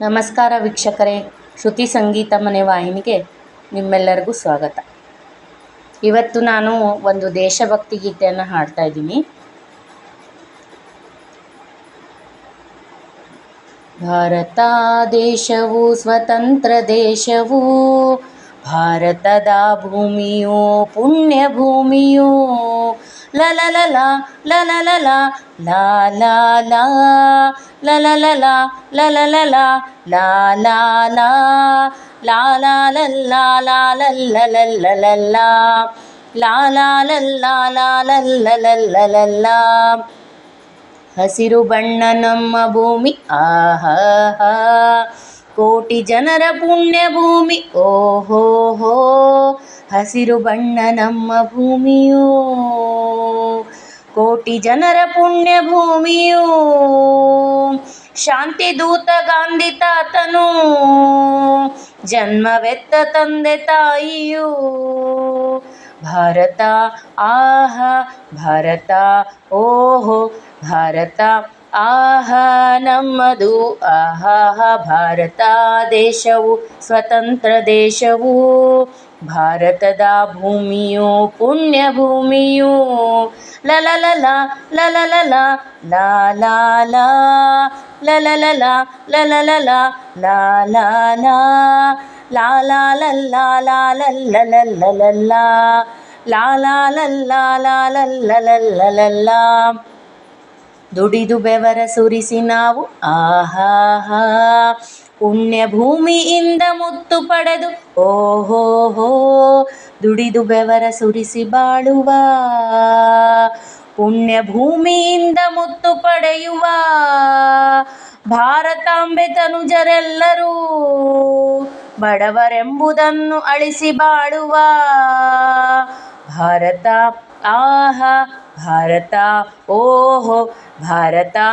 ನಮಸ್ಕಾರ ವೀಕ್ಷಕರೇ, ಶ್ರುತಿ ಸಂಗೀತ ಮನೆ ವಾಹಿನಿಗೆ ನಿಮ್ಮೆಲ್ಲರಿಗೂ ಸ್ವಾಗತ. ಇವತ್ತು ನಾನು ಒಂದು ದೇಶಭಕ್ತಿ ಗೀತೆಯನ್ನು ಹಾಡ್ತಾ ಇದ್ದೀನಿ. ಭಾರತ ದೇಶವು ಸ್ವತಂತ್ರ ದೇಶವು, ಭಾರತದ ಭೂಮಿಯು ಪುಣ್ಯ ಭೂಮಿಯು லலலலா லலலலா லா லா லா லலலலா லலலலா லா லா லா லா லா லல்லா லா லல்லலல்லா லா லா லல்லா லா லல்லலல்லா ಹಸಿರು ಬಣ್ಣ ನಮ್ಮ ಭೂಮಿ ಆಹಾ ಕೋಟಿ ಜನರ ಪುಣ್ಯ ಭೂಮಿ ಓಹೋ ಹೋ ಹಸಿರು ಬಣ್ಣ ನಮ್ಮ ಭೂಮಿಯೋ ಕೋಟಿ ಜನರ ಪುಣ್ಯ ಭೂಮಿಯು ಶಾಂತಿ ದೂತ ಗಾಂಧಿ ತಾತನು ಜನ್ಮವೆತ್ತ ತಂದೆ ತಾಯಿಯು ಭಾರತ ಆಹ ಭಾರತ ಓಹೋ ಭಾರತ आह न मधु आहा भारतदेशौ स्वतन्त्रदेशवो भारतदा भूमयो पुण्यभूमो ला लाला ला ला ला ला ला ला ದುಡಿದು ಬೆವರ ಸುರಿಸಿ ನಾವು ಆಹಾಹಾ ಪುಣ್ಯ ಭೂಮಿಯಿಂದ ಮುತ್ತು ಪಡೆದು ಓಹೋಹೋ ದುಡಿದು ಬೆವರ ಸುರಿಸಿ ಬಾಳುವ ಪುಣ್ಯ ಭೂಮಿಯಿಂದ ಮುತ್ತು ಪಡೆಯುವ. ಭಾರತಾಂಬೆ ತನುಜರೆಲ್ಲರೂ ಬಡವರೆಂಬುದನ್ನು ಅಳಿಸಿ ಬಾಳುವ. ಭಾರತ आहा भारता ओहो भारता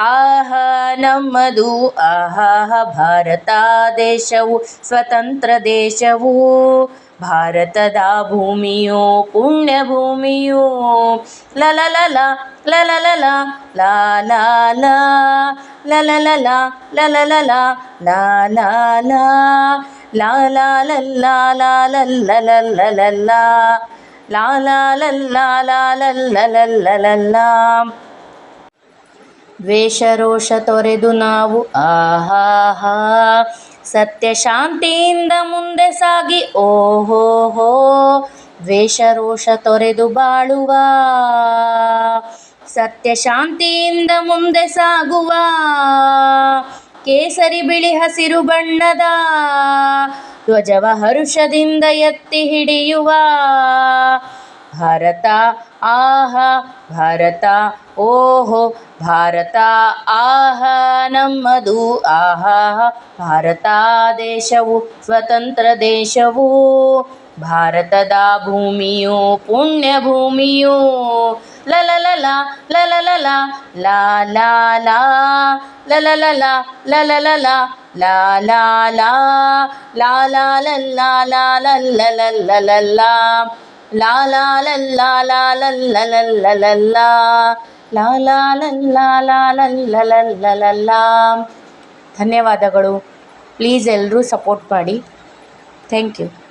आह ನಮ್ಮದು ಆಹಾಹ ಭಾರತ ದೇಶವು ಸ್ವತಂತ್ರ ದೇಶವು ಭಾರತದ ಭೂಮಿಯೋ ಪುಣ್ಯ ಭೂಮಿಯೋ ಲಲಲಲ ಲಲಲಲ ಲಾಲ ಲಲಲಲ ಲಲಲಲ ಲಾಲ ಲಾಲ ಲಾಲ ಲಲ್ಲ ಲಾಲಾಲಲ್ಲಾಲಾಲಲ್ಲಲ್ಲಲ್ಲಲ್ಲ ದ್ವೇಷ ರೋಷ ತೊರೆದು ನಾವು ಆಹಾಹಾ ಸತ್ಯ ಶಾಂತಿಯಿಂದ ಮುಂದೆ ಸಾಗಿ ಓಹೋ ಹೋ ರೋಷ ತೊರೆದು ಬಾಳುವ ಸತ್ಯ ಶಾಂತಿಯಿಂದ ಮುಂದೆ ಸಾಗುವ ಕೇಸರಿ ಬಿಳಿ ಹಸಿರು ಬಣ್ಣದ ಧ್ವಜವ ಹರುಷದಿಂದ ಎತ್ತಿ ಹಿಡಿಯುವ ಭಾರತ ಆಹ ಭಾರತ ಓಹೋ ಭಾರತ ಆಹ ನಮ್ಮದು ಆಹ ಭಾರತ ದೇಶವು ಸ್ವತಂತ್ರ ದೇಶವು ಭಾರತದ ಭೂಮಿಯು ಪುಣ್ಯ ಭೂಮಿಯು ಲ ಲ ಲ ಲ ಲ ಲ ಲ ಧನ್ಯವಾದಗಳು ಪ್ಲೀಸ್ ಎಲ್ಲರೂ ಸಪೋರ್ಟ್ ಮಾಡಿ ಥ್ಯಾಂಕ್ ಯು